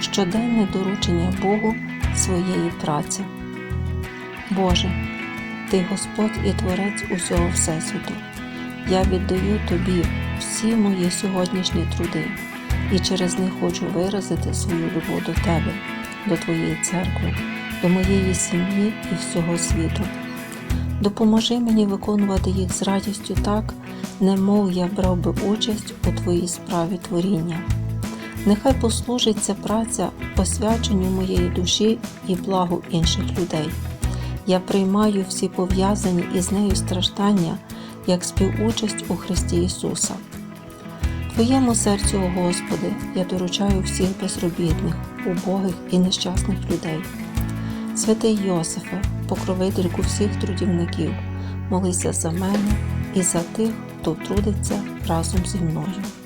щоденне доручення Богу своєї праці. Боже, Ти Господь і Творець усього Всесвіту. Я віддаю Тобі всі мої сьогоднішні труди і через них хочу виразити свою любов до Тебе, до Твоєї церкви, до моєї сім'ї і всього світу. Допоможи мені виконувати їх з радістю так, немов я брав би участь у Твоїй справі творіння. Нехай послужить ця праця освяченню моєї душі і благу інших людей. Я приймаю всі пов'язані із нею страждання як співучасть у Христі Ісуса. Твоєму серцю, о Господи, я доручаю всіх безробітних, убогих і нещасних людей. Святий Йосифе, покровительку всіх трудівників, молися за мене і за тих, хто трудиться разом зі мною.